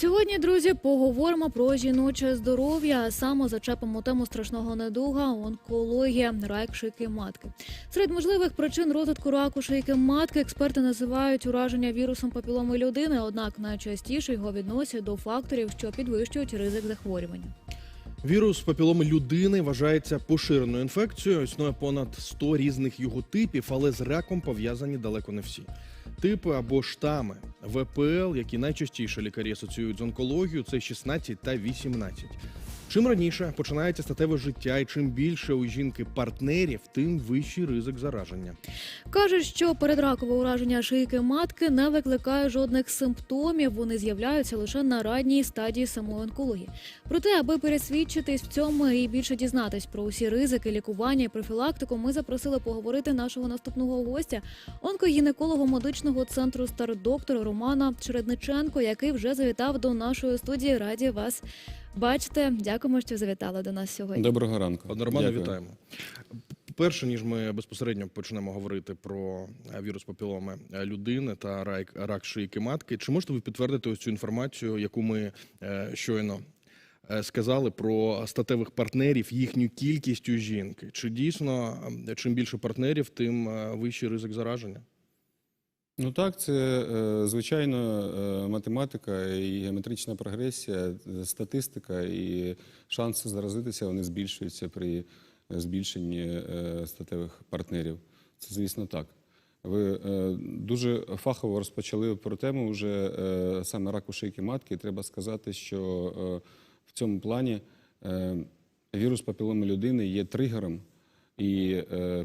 Сьогодні, друзі, поговоримо про жіноче здоров'я, а саме зачепимо тему страшного недуга онкологія, рак шийки матки. Серед можливих причин розвитку раку шийки матки експерти називають ураження вірусом папіломи людини, однак найчастіше його відносять до факторів, що підвищують ризик захворювання. Вірус папіломи людини вважається поширеною інфекцією. Існує понад 100 різних його типів, але з раком пов'язані далеко не всі. Типи або штами ВПЛ, які найчастіше лікарі асоціюють з онкологією, це 16 та 18. Чим раніше починається статеве життя, і чим більше у жінки партнерів, тим вищий ризик зараження. Кажуть, що передракове ураження шийки матки не викликає жодних симптомів. Вони з'являються лише на ранній стадії самої онкології. Проте, аби пересвідчитись в цьому і більше дізнатись про усі ризики лікування і профілактику, ми запросили поговорити нашого наступного гостя, онкогінеколога медичного центру стардоктора Романа Чередниченко, який вже завітав до нашої студії. Раді вас бачити. Дякуємо, що завітали до нас сьогодні. Доброго ранку. Пане Романе, Дякую. вітаємо. Перше, ніж ми безпосередньо почнемо говорити про е, вірус папіломи е, людини та рак, рак шийки матки, чи можете ви підтвердити ось цю інформацію, яку ми е, щойно сказали про статевих партнерів, їхню кількість у жінки? Чи дійсно чим більше партнерів, тим вищий ризик зараження? Ну так, це е, звичайно е, математика і геометрична прогресія, е, статистика і шанси заразитися вони збільшуються при збільшенні статевих партнерів. Це, звісно, так. Ви дуже фахово розпочали про тему вже саме раку шийки матки. Треба сказати, що в цьому плані вірус папіломи людини є тригером і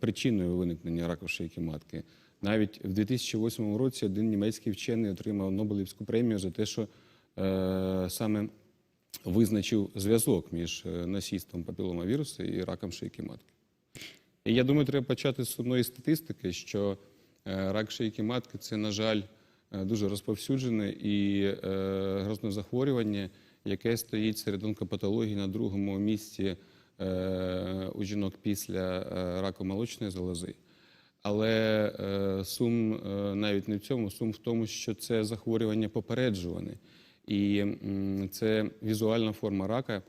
причиною виникнення раку шийки матки. Навіть в 2008 році один німецький вчений отримав Нобелівську премію за те, що е, саме визначив зв'язок між е, носійством папіломавірусу і раком шийки матки. І я думаю, треба почати з одної статистики, що е, рак шийки матки це, на жаль, е, дуже розповсюджене і е, грозне захворювання, яке стоїть серед онкопатологій на другому місці е, у жінок після раку молочної залози. Але е, сум е, навіть не в цьому, сум в тому, що це захворювання попереджуване. І це візуальна форма рака,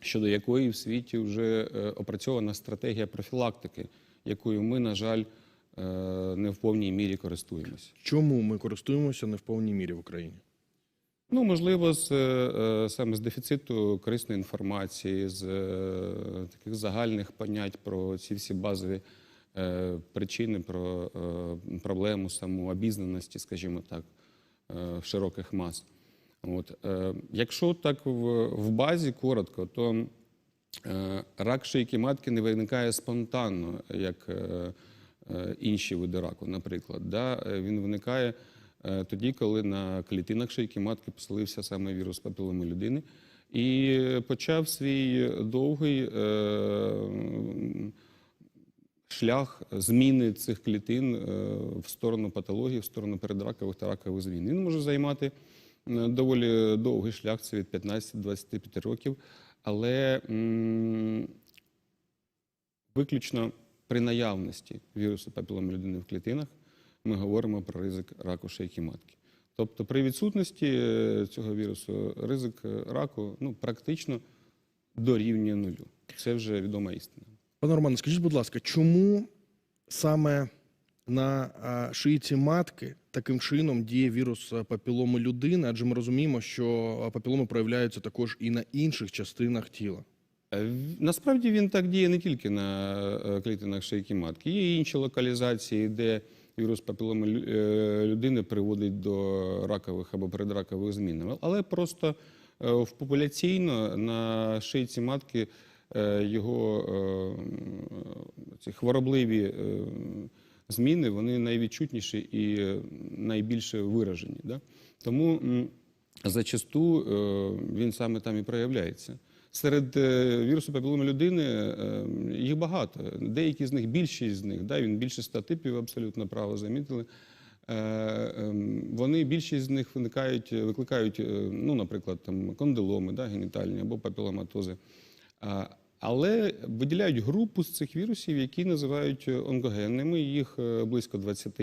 щодо якої в світі вже е, опрацьована стратегія профілактики, якою ми, на жаль, не в повній мірі користуємося. Чому ми користуємося не в повній мірі в Україні? Ну, можливо, з, саме з дефіциту корисної інформації, з таких загальних понять про ці всі базові причини, про е, проблему самообізнаності, скажімо так, е, широких мас. От, е, якщо так в, в базі коротко, то е, рак шийки матки не виникає спонтанно, як е, е, інші види раку, наприклад. Да? Е, Він виникає е, тоді, коли на клітинах шийки матки поселився саме вірус папіломи людини і почав свій довгий е, шлях зміни цих клітин е, в сторону патології, в сторону передракових та ракових змін. Він може займати е, доволі довгий шлях, це від 15 до 25 років, але виключно при наявності вірусу папіломи людини в клітинах ми говоримо про ризик раку шийки матки. Тобто при відсутності е, цього вірусу ризик раку ну, практично дорівнює нулю. Це вже відома істина. Пане Романе, скажіть, будь ласка, чому саме на а, шийці матки таким чином діє вірус а, папіломи людини? Адже ми розуміємо, що папіломи проявляються також і на інших частинах тіла. Е, Насправді він так діє не тільки на е, клітинах шийки матки. Є інші локалізації, де вірус папіломи е, людини приводить до ракових або передракових змін. Але просто е, в популяційно на шийці матки е, його е, ці хворобливі е, зміни вони найвідчутніші і е, найбільше виражені. Да? Тому зачасту е, він саме там і проявляється. Серед е, вірусу папіломи людини е, їх багато. Деякі з них, більшість з них, да, він більше ста типів, абсолютно право замітили. Е, ем, Вони більшість з них виникають, викликають, е, ну, наприклад, там кондиломи, да, генітальні або папіломатози. Але виділяють групу з цих вірусів, які називають онкогенними, їх е, близько 20.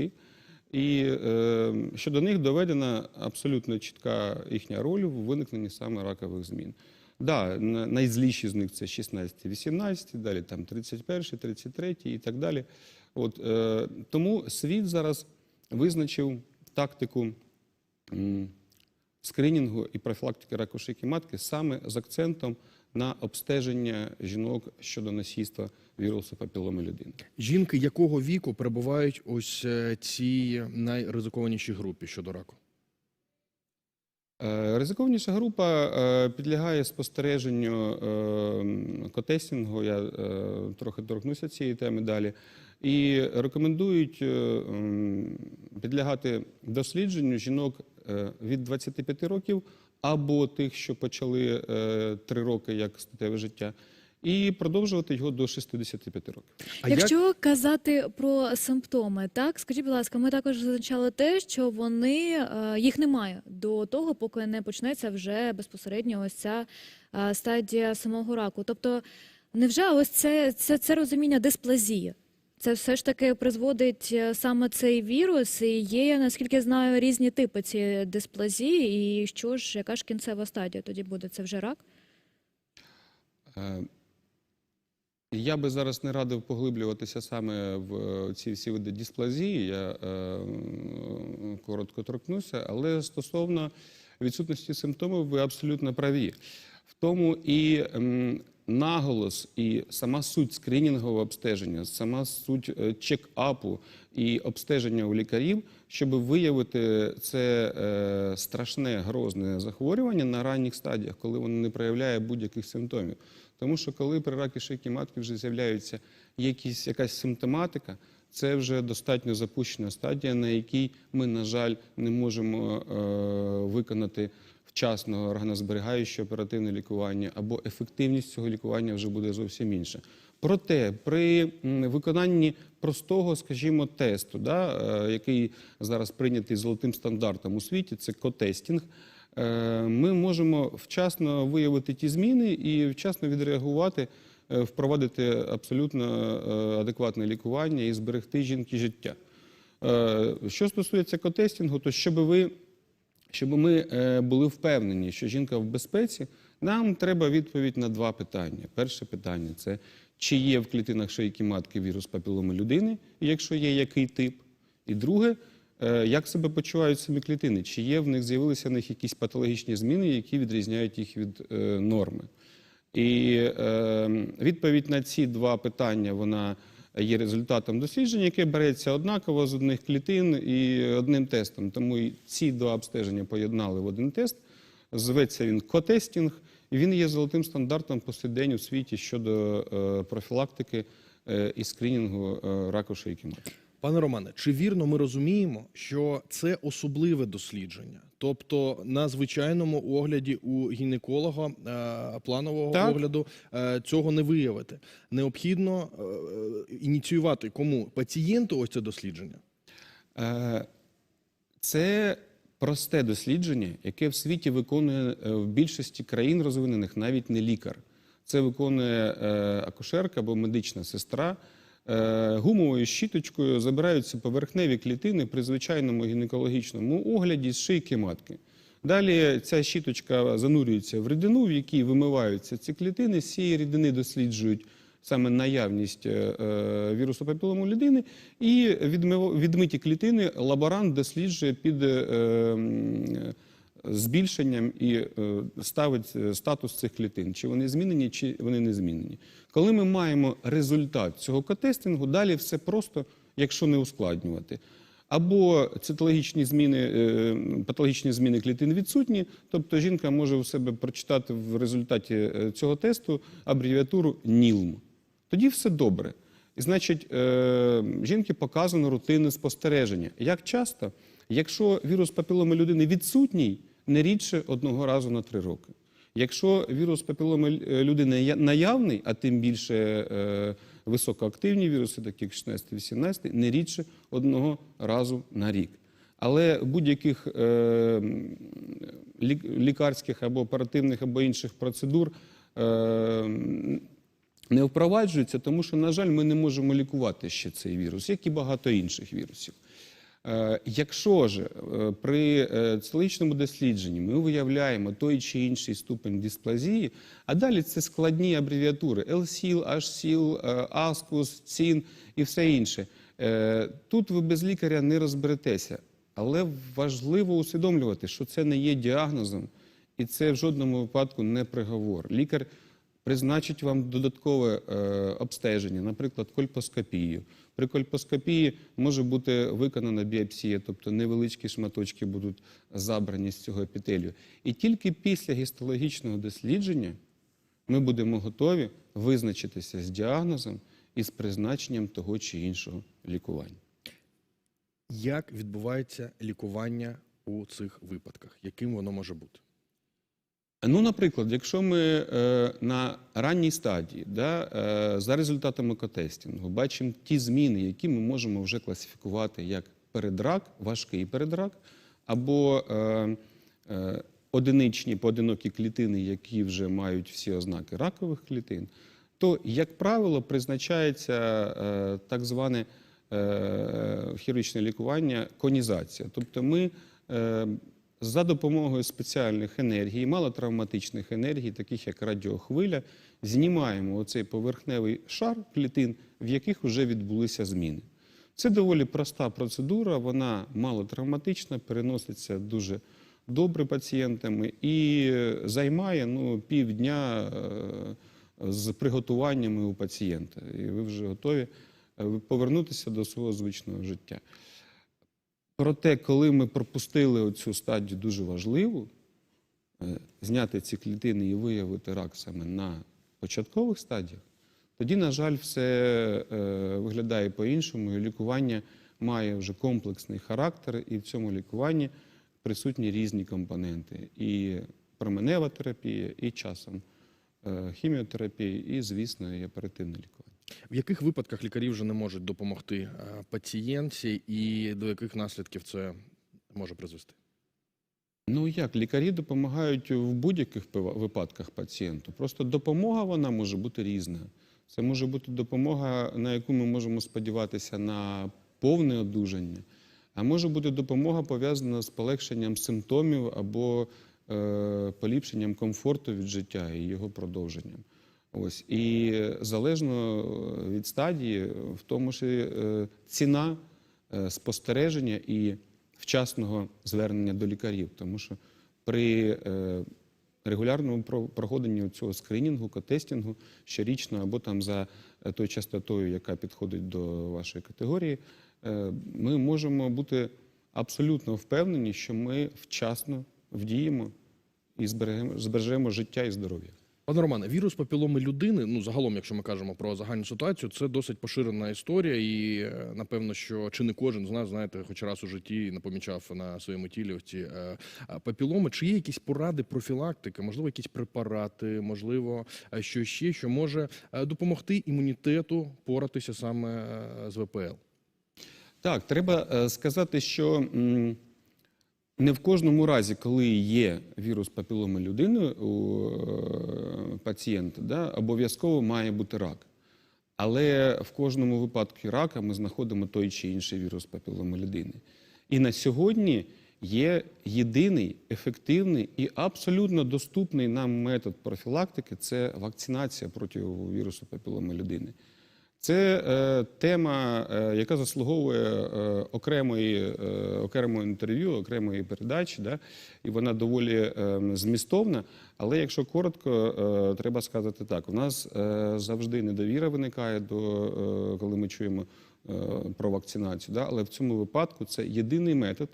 І е, щодо них доведена абсолютно чітка їхня роль в виникненні саме ракових змін. Да, найзліші з них це 16-18, далі там 31, 33 і так далі. От, е, тому світ зараз визначив тактику скринінгу і профілактики раку шийки матки саме з акцентом на обстеження жінок щодо носійства вірусу папіломи людини. Жінки якого віку перебувають ось е, цій найризикованішій групі щодо раку? Е, Ризикованіша група е, підлягає спостереженню котестінгу. Я трохи торкнуся цієї теми далі. І рекомендують підлягати дослідженню жінок від 25 років або тих, що почали 3 роки як статеве життя, і продовжувати його до 65 років. А як Якщо казати про симптоми, так скажіть, будь ласка, ми також зазначали те, що вони е, їх немає до того, поки не почнеться вже безпосередньо ось ця е, стадія самого раку. Тобто, невже ось це, це, це розуміння дисплазії? Це все ж таки призводить е, саме цей вірус, і є, наскільки знаю, різні типи цієї дисплазії. І що ж, яка ж кінцева стадія тоді буде? Це вже рак? Е, Я би зараз не радив поглиблюватися саме в е, ці всі види дисплазії. Я е, коротко торкнуся, але стосовно відсутності симптомів, ви абсолютно праві. В тому і м, наголос, і сама суть скринінгового обстеження, сама суть е, чек-апу і обстеження у лікарів, щоб виявити це е, страшне грозне захворювання на ранніх стадіях, коли воно не проявляє будь-яких симптомів. Тому що коли при ракі шийки матки вже з'являються якісь, якась симптоматика, це вже достатньо запущена стадія, на якій ми, на жаль, не можемо е, виконати вчасно органозберігаюче оперативне лікування, або ефективність цього лікування вже буде зовсім інша. Проте при виконанні простого, скажімо, тесту, да, е, який зараз прийнятий золотим стандартом у світі, це котестінг, е, ми можемо вчасно виявити ті зміни і вчасно відреагувати, е, впровадити абсолютно адекватне лікування і зберегти жінки життя. Що стосується котестінгу, то щоб ви щоб ми е, були впевнені, що жінка в безпеці, нам треба відповідь на два питання. Перше питання це чи є в клітинах шийки матки вірус папіломи людини, якщо є, який тип. І друге, е, як себе почувають самі клітини, чи є в них з'явилися в них якісь патологічні зміни, які відрізняють їх від е, норми. І відповідь на ці два питання вона є результатом дослідження, яке береться однаково з одних клітин і одним тестом. Тому і ці два обстеження поєднали в один тест. Зветься він котестінг, і він є золотим стандартом по сей день у світі щодо е, профілактики е, і скринінгу е, раку шийки матки. Пане Романе, чи вірно ми розуміємо, що це особливе дослідження? Тобто на звичайному огляді у гінеколога е, планового Так. огляду е, цього не виявити. Необхідно е, ініціювати кому пацієнту ось це дослідження. Це просте дослідження, яке в світі виконує в більшості країн розвинених навіть не лікар. Це виконує акушерка або медична сестра. Е, Гумовою щіточкою забираються поверхневі клітини при звичайному гінекологічному огляді з шийки матки. Далі ця щіточка занурюється в рідину, в якій вимиваються ці клітини. З цієї рідини досліджують саме наявність е, е, вірусу папілому людини, і відмиті клітини лаборант досліджує під збільшенням і е, ставить е, статус цих клітин, чи вони змінені, чи вони не змінені. Коли ми маємо результат цього котестингу, далі все просто, якщо не ускладнювати. Або цитологічні зміни, е, патологічні зміни клітин відсутні, тобто жінка може у себе прочитати в результаті цього тесту абревіатуру НІЛМ. Тоді все добре. І значить, жінки показано рутинне спостереження. Як часто? Якщо вірус папіломи людини відсутній, не рідше одного разу на три роки. Якщо вірус папіломи е, людини наявний, а тим більше е, високоактивні віруси, такі як 16-18, не рідше одного разу на рік. Але будь-яких е, лікарських або оперативних або інших процедур не впроваджується, тому що, на жаль, ми не можемо лікувати ще цей вірус, як і багато інших вірусів. Е, Якщо ж е, при е, дослідженні ми виявляємо той чи інший ступень дисплазії, а далі це складні абревіатури H-СІЛ, е, ASCUS, ЦІН і все інше. Тут ви без лікаря не розберетеся, але важливо усвідомлювати, що це не є діагнозом, і це в жодному випадку не приговор. Лікар призначить вам додаткове е, обстеження, наприклад, кольпоскопію. При кольпоскопії може бути виконана біопсія, тобто невеличкі шматочки будуть забрані з цього епітелію. І тільки після гістологічного дослідження ми будемо готові визначитися з діагнозом і з призначенням того чи іншого лікування. Як відбувається лікування у цих випадках? Яким воно може бути? Ну, наприклад, якщо ми е, на ранній стадії, да, е, за результатами екотестінгу, бачимо ті зміни, які ми можемо вже класифікувати як передрак, важкий передрак, або е, одиничні поодинокі клітини, які вже мають всі ознаки ракових клітин, то, як правило, призначається так зване хірургічне лікування конізація. Тобто ми за допомогою спеціальних енергій, малотравматичних енергій, таких як радіохвиля, знімаємо оцей поверхневий шар клітин, в яких вже відбулися зміни. Це доволі проста процедура, вона малотравматична, переноситься дуже добре пацієнтами і займає ну, півдня е, з приготуваннями у пацієнта. І ви вже готові е, повернутися до свого звичного життя. Проте, коли ми пропустили оцю стадію дуже важливу, е, зняти ці клітини і виявити рак саме на початкових стадіях, тоді, на жаль, все е, виглядає по-іншому, і лікування має вже комплексний характер, і в цьому лікуванні присутні різні компоненти: і променева терапія, і часом е, хіміотерапія, і, звісно, і оперативне лікування. В яких випадках лікарі вже не можуть допомогти е, пацієнтці і до яких наслідків це може призвести? Ну як лікарі допомагають в будь-яких випадках пацієнту. Просто допомога вона може бути різна. Це може бути допомога, на яку ми можемо сподіватися на повне одужання, а може бути допомога пов'язана з полегшенням симптомів або е, поліпшенням комфорту від життя і його продовженням. Ось і залежно від стадії, в тому ж е, ціна е, спостереження і вчасного звернення до лікарів, тому що при е, регулярному про- проходенні цього скринінгу, котестінгу щорічно або там за е, тою частотою, яка підходить до вашої категорії, е, ми можемо бути абсолютно впевнені, що ми вчасно вдіємо і збережемо життя і здоров'я. Пане Романе, вірус папіломи людини, ну загалом, якщо ми кажемо про загальну ситуацію, це досить поширена історія, і е, напевно, що чи не кожен з нас, знаєте, хоч раз у житті не помічав на своєму тілі ці е, е, папіломи. Чи є якісь поради профілактики, можливо, якісь препарати, можливо, що ще, що може допомогти імунітету поратися саме з ВПЛ? Так, треба сказати, що не в кожному разі, коли є вірус папіломи людини у е, пацієнта, да, обов'язково має бути рак. Але в кожному випадку рака ми знаходимо той чи інший вірус папіломи людини. І на сьогодні є єдиний ефективний і абсолютно доступний нам метод профілактики це вакцинація проти вірусу папіломи людини. Це е, тема, е, яка заслуговує е, окремої, е, окремого інтерв'ю, окремої передачі, да? і вона доволі е, змістовна. Але якщо коротко, е, треба сказати так: у нас е, завжди недовіра виникає до е, коли ми чуємо е, про вакцинацію. Да? Але в цьому випадку це єдиний метод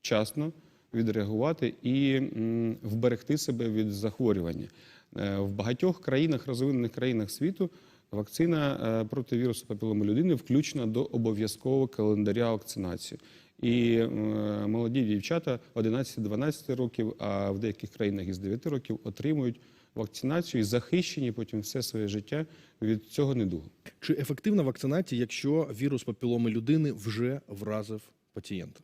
вчасно відреагувати і м, вберегти себе від захворювання. Е, В багатьох країнах, розвинених країнах світу, вакцина е, проти вірусу папіломи людини включена до обов'язкового календаря вакцинації. І е, молоді дівчата 11-12 років, а в деяких країнах із 9 років отримують вакцинацію і захищені потім все своє життя від цього недугу. Чи ефективна вакцинація, якщо вірус папіломи людини вже вразив пацієнта?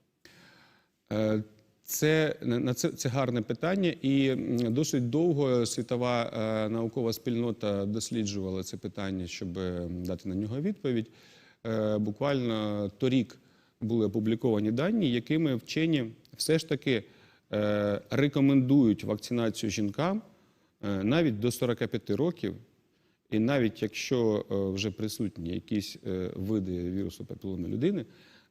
Це, на це, це гарне питання, і досить довго світова е, наукова спільнота досліджувала це питання, щоб е, дати на нього відповідь. Е, буквально торік були опубліковані дані, якими вчені все ж таки е, рекомендують вакцинацію жінкам е, навіть до 45 років. І навіть якщо е, вже присутні якісь е, види вірусу папіломи людини,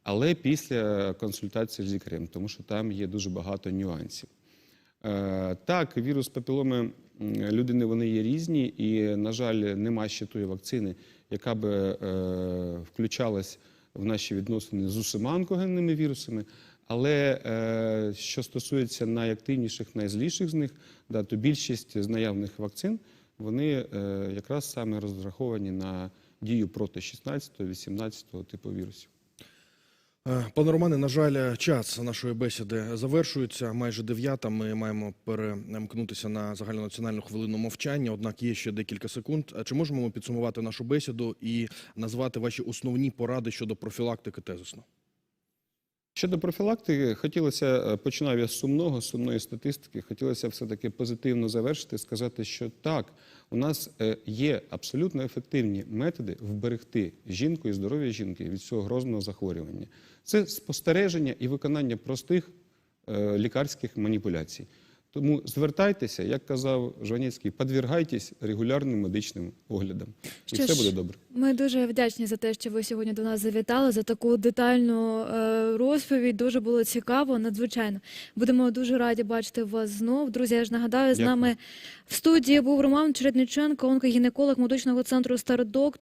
але після консультації з лікарем, тому що там є дуже багато нюансів. Е, Так, вірус папіломи людини вони є різні, і, на жаль, нема ще тої вакцини, яка би е, включалась в наші відносини з усіма онкогенними вірусами. Але е, що стосується найактивніших, найзліших з них, да, то більшість з наявних вакцин вони якраз саме розраховані на дію проти 16-18 типу вірусів. Е, Пане Романе, на жаль, час нашої бесіди завершується. Майже дев'ята. Ми маємо перемкнутися на загальнонаціональну хвилину мовчання. Однак є ще декілька секунд. Чи можемо ми підсумувати нашу бесіду і назвати ваші основні поради щодо профілактики тезисно? Щодо профілактики, хотілося е, починав я з сумного, з сумної статистики. Хотілося все-таки позитивно завершити, сказати, що так, у нас е, є абсолютно ефективні методи вберегти жінку і здоров'я жінки від цього грозного захворювання. Це спостереження і виконання простих е, лікарських маніпуляцій. Тому звертайтеся, як казав Жванецький, підвергайтесь регулярним медичним оглядам, і Що все буде добре. Ми дуже вдячні за те, що ви сьогодні до нас завітали, за таку детальну е, розповідь. Дуже було цікаво, надзвичайно. Будемо дуже раді бачити вас знов. Друзі, я ж нагадаю, з Дякую. нами в студії був Роман Чередниченко, онкогінеколог медичного центру Стардок.